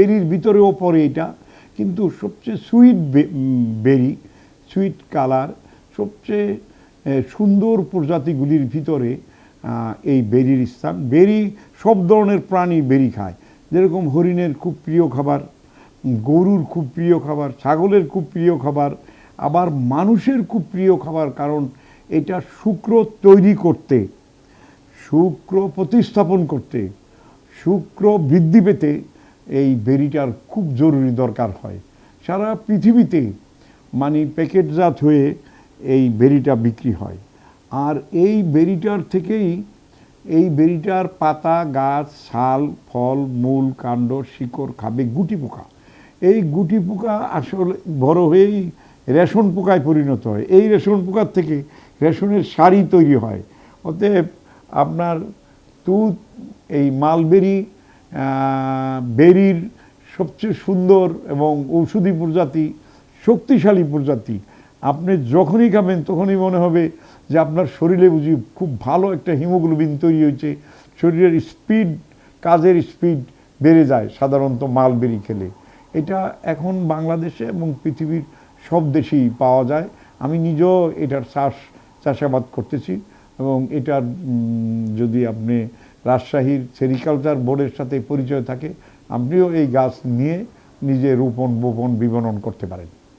বেরির ভিতরেও পড়ে এটা। কিন্তু সবচেয়ে সুইট বেরি, সুইট কালার, সবচেয়ে সুন্দর প্রজাতিগুলির ভিতরে এই বেরির স্থান। বেরি সব ধরনের প্রাণী বেরি খায়। যেরকম হরিণের খুব প্রিয় খাবার, গরুর খুব প্রিয় খাবার, ছাগলের খুব প্রিয় খাবার, আবার মানুষের খুব প্রিয় খাবার, কারণ এটা শুক্র তৈরি করতে, শুক্র প্রতিস্থাপন করতে, শুক্র বৃদ্ধি পেতে এই বেরিটার খুব জরুরি দরকার হয়। সারা পৃথিবীতে মানে প্যাকেটজাত হয়ে এই বেরিটা বিক্রি হয়। আর এই বেরিটার থেকেই এই বেরিটার পাতা, গাছ ছাল ফল, মূল, কাণ্ড, শিকড়, খাবে গুটি পোকা। এই গুটি পোকা আসলে বড় হয়েই রেশন পোকায় পরিণত হয়। এই রেশন পোকার থেকে রেশনের শাড়ি তৈরি হয়। অতএব আপনার তুত, এই মালবেরি বেরির সবচেয়ে সুন্দর এবং ঔষধি প্রজাতি, শক্তিশালী প্রজাতি, আপনি যখনই খাবেন তখনই মনে হবে যে আপনার শরীরে বুঝি খুব ভালো একটা হিমোগ্লোবিন তৈরি হয়েছে। শরীরের স্পিড, কাজের স্পিড বেড়ে যায় সাধারণত মালবেরি খেলে। এটা এখন বাংলাদেশে এবং পৃথিবীর সব দেশেই পাওয়া যায়। আমি নিজেও এটার চাষ, চাষাবাদ করতেছি এবং এটার যদি আপনি রাজশাহীর সেরিকালচার বোর্ডের সাথে পরিচয় থাকে, আপনিও এই গাছ নিয়ে নিজে রোপণ, বোপণ, বিপণন করতে পারেন।